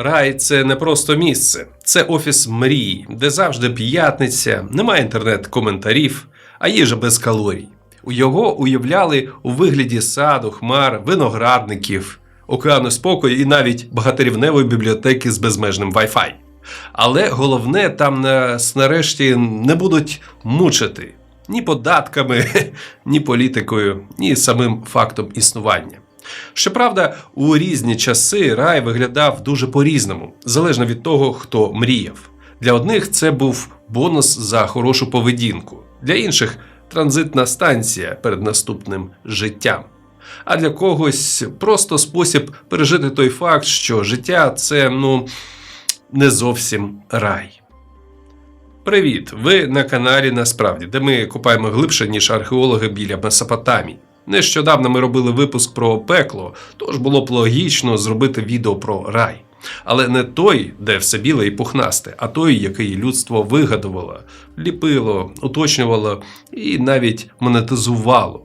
Рай це не просто місце, це офіс мрії, де завжди п'ятниця, немає інтернет-коментарів, а їжа без калорій. У Його уявляли у вигляді саду, хмар, виноградників, океану спокою і навіть багаторівневої бібліотеки з безмежним Wi-Fi. Але головне, там нас нарешті не будуть мучити ні податками, ні політикою, ні самим фактом існування. Щоправда, у різні часи рай виглядав дуже по-різному, залежно від того, хто мріяв. Для одних це був бонус за хорошу поведінку, для інших транзитна станція перед наступним життям. А для когось просто спосіб пережити той факт, що життя це ну не зовсім рай. Привіт! Ви на каналі Насправді, де ми купаємо глибше, ніж археологи біля Месопотамії. Нещодавно ми робили випуск про пекло, тож було б логічно зробити відео про рай. Але не той, де все біле і пухнасте, а той, який людство вигадувало, ліпило, уточнювало і навіть монетизувало.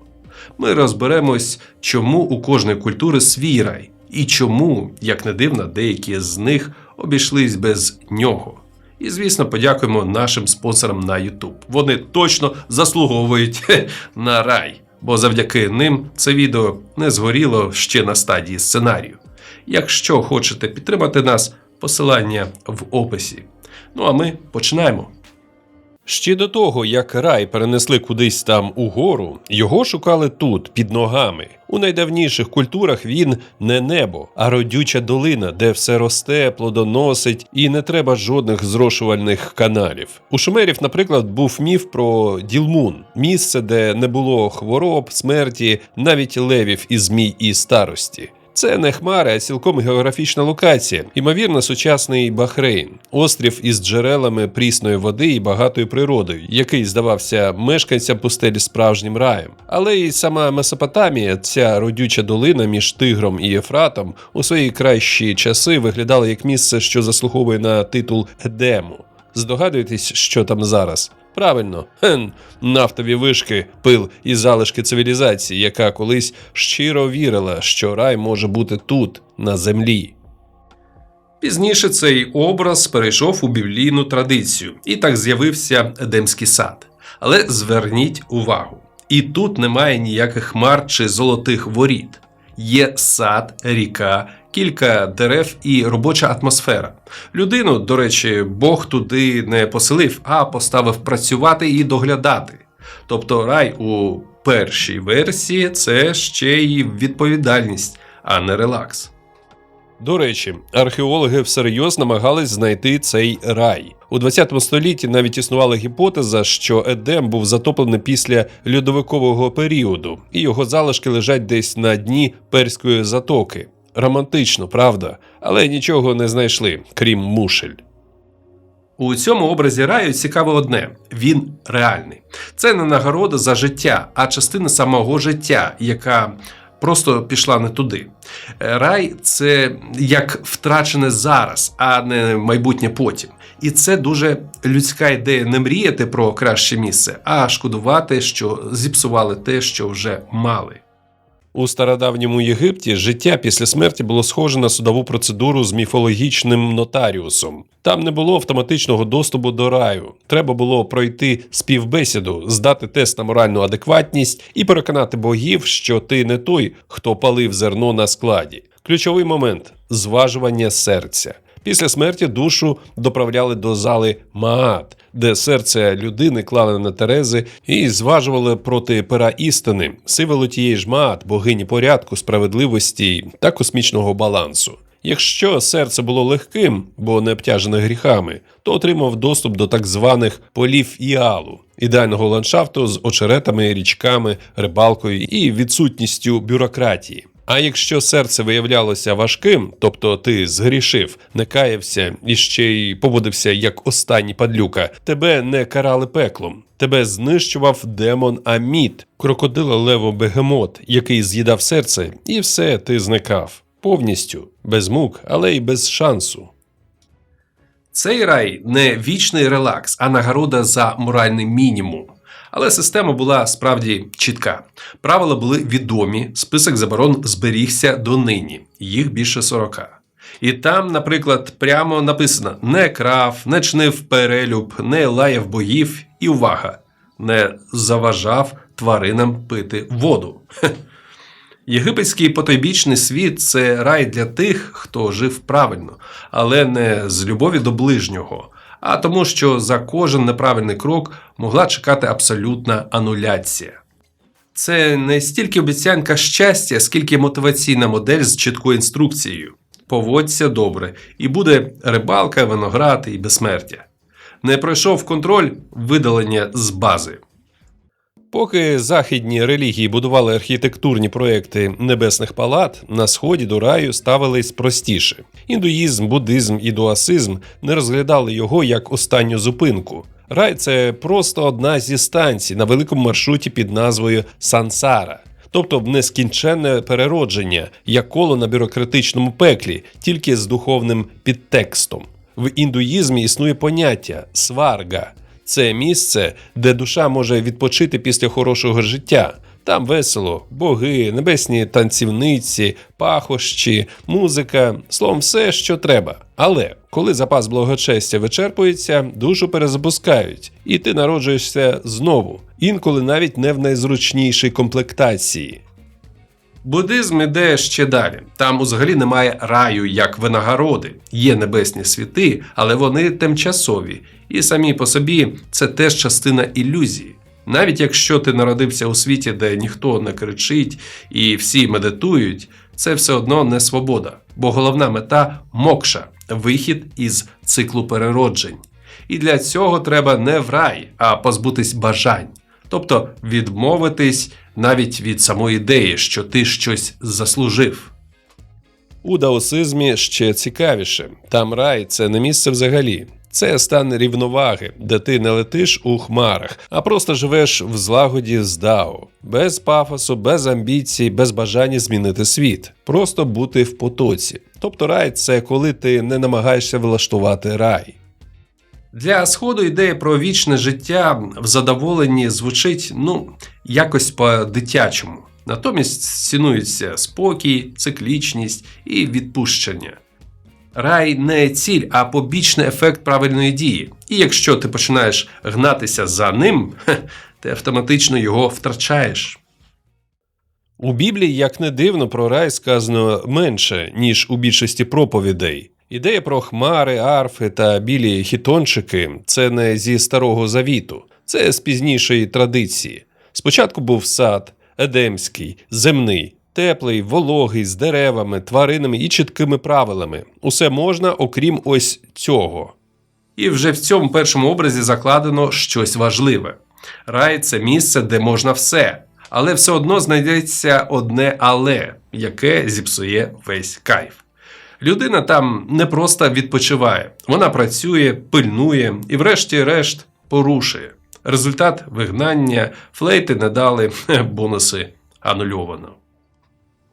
Ми розберемось, чому у кожної культури свій рай, і чому, як не дивно, деякі з них обійшлись без нього. І, звісно, подякуємо нашим спонсорам на YouTube. Вони точно заслуговують на рай, бо завдяки ним це відео не згоріло ще на стадії сценарію. Якщо хочете підтримати нас, посилання в описі. Ну а ми починаємо. Ще до того, як рай перенесли кудись там угору, його шукали тут, під ногами. У найдавніших культурах він не небо, а родюча долина, де все росте, плодоносить і не треба жодних зрошувальних каналів. У шумерів, наприклад, був міф про Ділмун місце, де не було хвороб, смерті, навіть левів і змій і старості. Це не хмари, а цілком географічна локація, ймовірно, сучасний Бахрейн, острів із джерелами прісної води і багатою природою, який здавався мешканцям пустелі справжнім раєм. Але і сама Месопотамія, ця родюча долина між Тигром і Єфратом, у свої кращі часи виглядала як місце, що заслуговує на титул Едему. Здогадуєтесь, що там зараз? Правильно, хен, нафтові вишки, пил і залишки цивілізації, яка колись щиро вірила, що рай може бути тут, на землі. Пізніше цей образ перейшов у біблійну традицію, і так з'явився Едемський сад. Але зверніть увагу: і тут немає ніяких хмар чи золотих воріт. Є сад, ріка, кілька дерев і робоча атмосфера. Людину, до речі, Бог туди не поселив, а поставив працювати і доглядати. Тобто рай у першій версії це ще й відповідальність, а не релакс. До речі, археологи всерйоз намагались знайти цей рай. У 20 столітті навіть існувала гіпотеза, що Едем був затоплений після льодовикового періоду, і його залишки лежать десь на дні перської затоки. Романтично, правда, але нічого не знайшли, крім мушель. У цьому образі раю цікаво одне: він реальний. Це не нагорода за життя, а частина самого життя, яка просто пішла не туди. Е, Рай це як втрачене зараз, а не майбутнє потім. І це дуже людська ідея не мріяти про краще місце, а шкодувати, що зіпсували те, що вже мали. У стародавньому Єгипті життя після смерті було схоже на судову процедуру з міфологічним нотаріусом. Там не було автоматичного доступу до раю. Треба було пройти співбесіду, здати тест на моральну адекватність і переконати богів, що ти не той, хто палив зерно на складі. Ключовий момент зважування серця. Після смерті душу доправляли до зали Маат, де серце людини клали на терези і зважували проти пера істини, сивило тієї ж Маат, богині порядку, справедливості та космічного балансу. Якщо серце було легким, бо не обтяжене гріхами, то отримав доступ до так званих полів Іалу, ідеального ландшафту з очеретами, річками, рибалкою і відсутністю бюрократії. А якщо серце виявлялося важким, тобто ти згрішив, не каявся і ще й поводився як останній падлюка, тебе не карали пеклом. Тебе знищував демон Аміт, крокодила лево бегемот, який з'їдав серце, і все ти зникав повністю, без мук, але й без шансу. Цей рай не вічний релакс, а нагорода за моральний мінімум. Але система була справді чітка. Правила були відомі, список заборон зберігся донині, їх більше 40. І там, наприклад, прямо написано: не крав, не чнив перелюб, не лаяв богів, і увага, не заважав тваринам пити воду. Єгипетський потойбічний світ це рай для тих, хто жив правильно, але не з любові до ближнього, а тому, що за кожен неправильний крок могла чекати абсолютна ануляція. Це не стільки обіцянка щастя, скільки мотиваційна модель з чіткою інструкцією. Поводься добре, і буде рибалка, виноград і безсмертя. Не пройшов контроль видалення з бази. Поки західні релігії будували архітектурні проекти небесних палат, на сході до раю ставились простіше. Індуїзм, буддизм і дуасизм не розглядали його як останню зупинку. Рай це просто одна зі станцій на великому маршруті під назвою Сансара. Тобто нескінченне переродження, як коло на бюрократичному пеклі, тільки з духовним підтекстом. В індуїзмі існує поняття сварга. Це місце, де душа може відпочити після хорошого життя. Там весело, боги, небесні танцівниці, пахощі, музика, словом, все, що треба. Але коли запас благочестя вичерпується, душу перезапускають, і ти народжуєшся знову, інколи навіть не в найзручнішій комплектації. Буддизм іде ще далі. Там взагалі немає раю як винагороди. Є небесні світи, але вони тимчасові. І самі по собі це теж частина ілюзії. Навіть якщо ти народився у світі, де ніхто не кричить і всі медитують, це все одно не свобода, бо головна мета мокша вихід із циклу перероджень. І для цього треба не в рай, а позбутись бажань, тобто відмовитись навіть від самої ідеї, що ти щось заслужив. У даосизмі ще цікавіше. Там рай це не місце взагалі. Це стан рівноваги, де ти не летиш у хмарах, а просто живеш в злагоді з Дао, без пафосу, без амбіцій, без бажання змінити світ, просто бути в потоці. Тобто рай це коли ти не намагаєшся влаштувати рай. Для сходу ідея про вічне життя в задоволенні звучить ну якось по-дитячому. Натомість цінуються спокій, циклічність і відпущення. Рай не ціль, а побічний ефект правильної дії. І якщо ти починаєш гнатися за ним, ти автоматично його втрачаєш. У Біблії, як не дивно, про рай сказано менше, ніж у більшості проповідей. Ідея про хмари, арфи та білі хітончики це не зі старого завіту, це з пізнішої традиції. Спочатку був сад, едемський, земний, теплий, вологий, з деревами, тваринами і чіткими правилами. Усе можна, окрім ось цього. І вже в цьому першому образі закладено щось важливе. Рай це місце, де можна все, але все одно знайдеться одне але, яке зіпсує весь кайф. Людина там не просто відпочиває, вона працює, пильнує і, врешті-решт, порушує. Результат вигнання, флейти не дали, бонуси анульовано.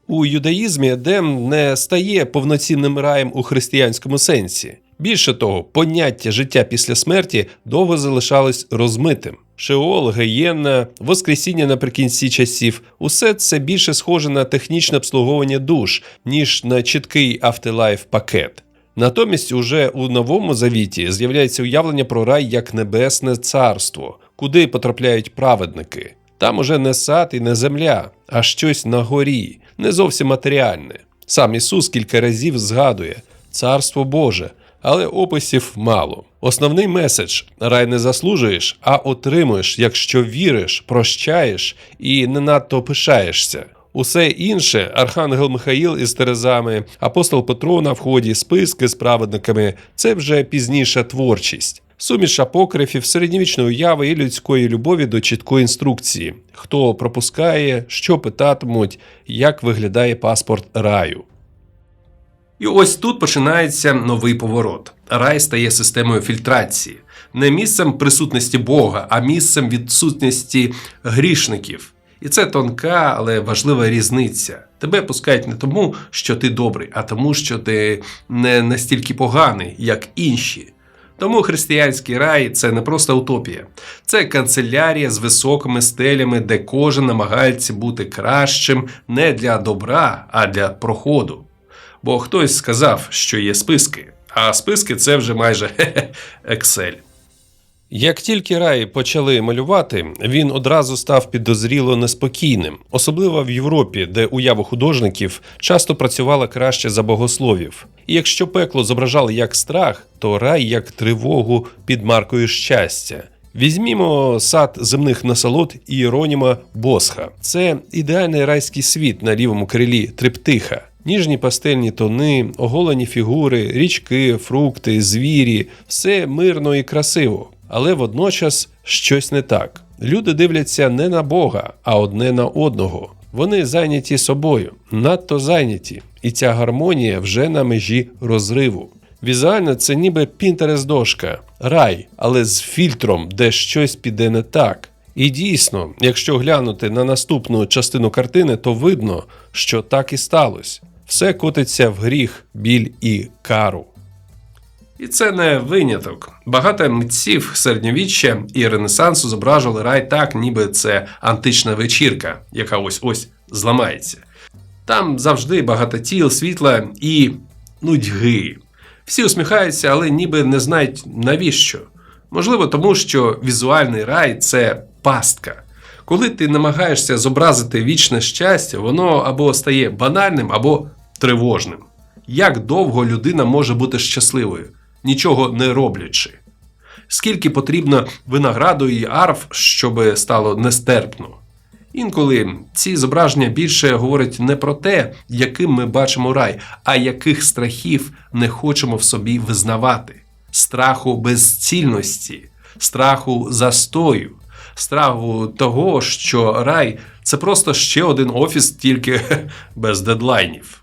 У юдаїзмі Едем не стає повноцінним раєм у християнському сенсі. Більше того, поняття життя після смерті довго залишалось розмитим. Шеол, геєнна, воскресіння наприкінці часів усе це більше схоже на технічне обслуговування душ, ніж на чіткий автолайф пакет. Натомість, уже у новому завіті з'являється уявлення про рай як небесне царство, куди потрапляють праведники. Там уже не сад і не земля, а щось на горі, не зовсім матеріальне. Сам Ісус кілька разів згадує Царство Боже, але описів мало. Основний меседж рай не заслужуєш, а отримуєш, якщо віриш, прощаєш і не надто пишаєшся. Усе інше, Архангел Михаїл із Терезами, апостол Петро на вході, списки з праведниками це вже пізніша творчість. Суміш апокрифів, середньовічної уяви і людської любові до чіткої інструкції, хто пропускає, що питатимуть, як виглядає паспорт раю. І ось тут починається новий поворот. Рай стає системою фільтрації, не місцем присутності Бога, а місцем відсутності грішників. І це тонка, але важлива різниця. Тебе пускають не тому, що ти добрий, а тому, що ти не настільки поганий, як інші. Тому християнський рай це не просто утопія, це канцелярія з високими стелями, де кожен намагається бути кращим не для добра, а для проходу. Бо хтось сказав, що є списки, а списки це вже майже хе-хе, Excel. Як тільки рай почали малювати, він одразу став підозріло неспокійним, особливо в Європі, де уява художників часто працювала краще за богословів. І якщо пекло зображали як страх, то рай як тривогу під маркою щастя. Візьмімо сад земних насолод Іероніма Босха. Це ідеальний райський світ на лівому крилі триптиха. Ніжні пастельні тони, оголені фігури, річки, фрукти, звірі все мирно і красиво. Але водночас щось не так. Люди дивляться не на Бога, а одне на одного. Вони зайняті собою, надто зайняті, і ця гармонія вже на межі розриву. Візуально це ніби Pinterest дошка, рай, але з фільтром, де щось піде не так. І дійсно, якщо глянути на наступну частину картини, то видно, що так і сталося. Все котиться в гріх, біль і кару. І це не виняток. Багато митців середньовіччя і Ренесансу зображували рай так, ніби це антична вечірка, яка ось ось зламається. Там завжди багато тіл, світла і нудьги. Всі усміхаються, але ніби не знають навіщо. Можливо, тому що візуальний рай це пастка. Коли ти намагаєшся зобразити вічне щастя, воно або стає банальним, або тривожним. Як довго людина може бути щасливою, нічого не роблячи? Скільки потрібно винограду і арф, щоб стало нестерпно? Інколи ці зображення більше говорять не про те, яким ми бачимо рай, а яких страхів не хочемо в собі визнавати: страху безцільності, страху застою, страху того, що рай це просто ще один офіс, тільки без дедлайнів.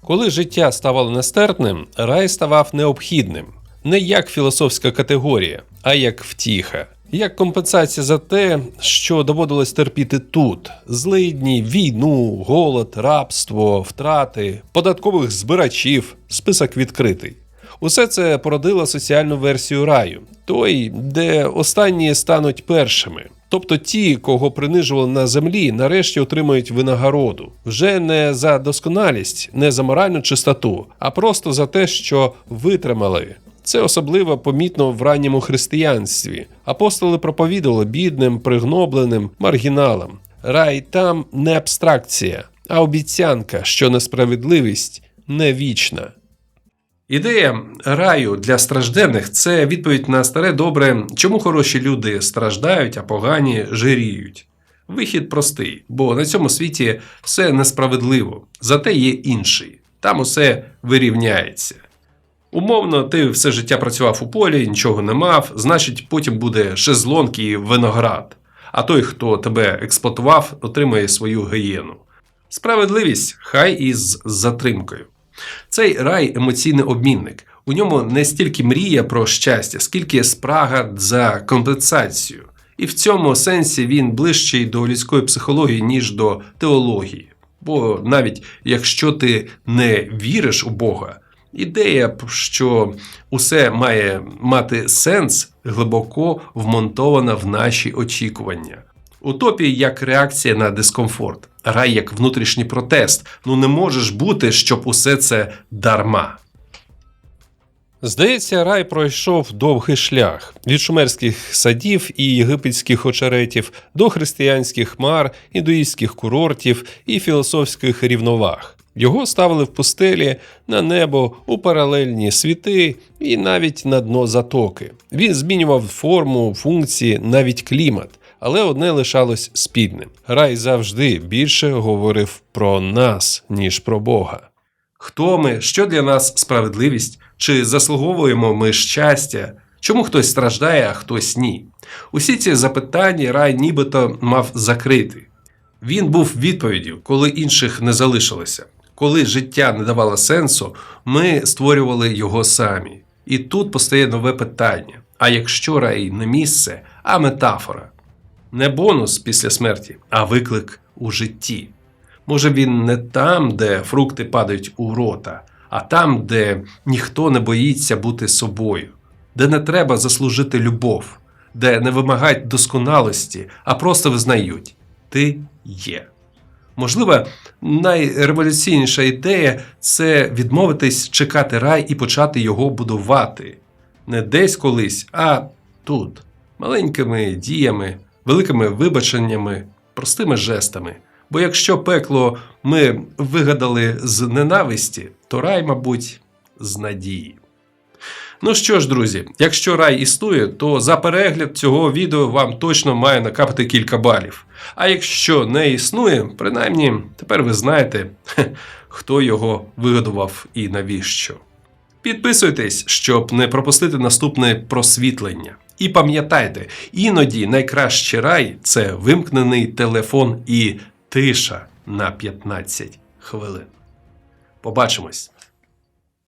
Коли життя ставало нестерпним, рай ставав необхідним не як філософська категорія, а як втіха. Як компенсація за те, що доводилось терпіти тут: злидні, війну, голод, рабство, втрати, податкових збирачів, список відкритий. Усе це породило соціальну версію раю, той, де останні стануть першими. Тобто ті, кого принижували на землі, нарешті отримають винагороду вже не за досконалість, не за моральну чистоту, а просто за те, що витримали. Це особливо помітно в ранньому християнстві. Апостоли проповідували бідним, пригнобленим, маргіналам. Рай там не абстракція, а обіцянка, що несправедливість не вічна. Ідея раю для стражденних це відповідь на старе добре, чому хороші люди страждають, а погані жиріють. Вихід простий, бо на цьому світі все несправедливо, зате є інший. Там усе вирівняється. Умовно, ти все життя працював у полі, нічого не мав, значить, потім буде шезлонг і виноград. А той, хто тебе експлуатував, отримає свою гієну. Справедливість хай із затримкою. Цей рай емоційний обмінник. У ньому не стільки мрія про щастя, скільки спрага за компенсацію. І в цьому сенсі він ближчий до людської психології, ніж до теології. Бо навіть якщо ти не віриш у Бога, ідея, що усе має мати сенс, глибоко вмонтована в наші очікування. Утопія як реакція на дискомфорт, рай як внутрішній протест. Ну не можеш бути, щоб усе це дарма. Здається, рай пройшов довгий шлях від шумерських садів і єгипетських очеретів до християнських мар, індуїстських курортів і філософських рівноваг. Його ставили в пустелі на небо у паралельні світи і навіть на дно затоки. Він змінював форму, функції, навіть клімат. Але одне лишалось спільним. Рай завжди більше говорив про нас, ніж про Бога. Хто ми, що для нас справедливість, чи заслуговуємо ми щастя? Чому хтось страждає, а хтось ні? Усі ці запитання рай нібито мав закрити. Він був відповіддю, коли інших не залишилося. Коли життя не давало сенсу, ми створювали його самі. І тут постає нове питання: а якщо рай не місце, а метафора? Не бонус після смерті, а виклик у житті. Може, він не там, де фрукти падають у рота, а там, де ніхто не боїться бути собою, де не треба заслужити любов, де не вимагають досконалості, а просто визнають ти є. Можливо, найреволюційніша ідея це відмовитись чекати рай і почати його будувати. Не десь колись, а тут, маленькими діями, великими вибаченнями, простими жестами. Бо якщо пекло ми вигадали з ненависті, то рай, мабуть, з надії. Ну що ж, друзі, якщо рай існує, то за перегляд цього відео вам точно має накапати кілька балів. А якщо не існує, принаймні тепер ви знаєте, хто його вигадував і навіщо. Підписуйтесь, щоб не пропустити наступне просвітлення. І пам'ятайте, іноді найкращий рай це вимкнений телефон і тиша на 15 хвилин. Побачимось!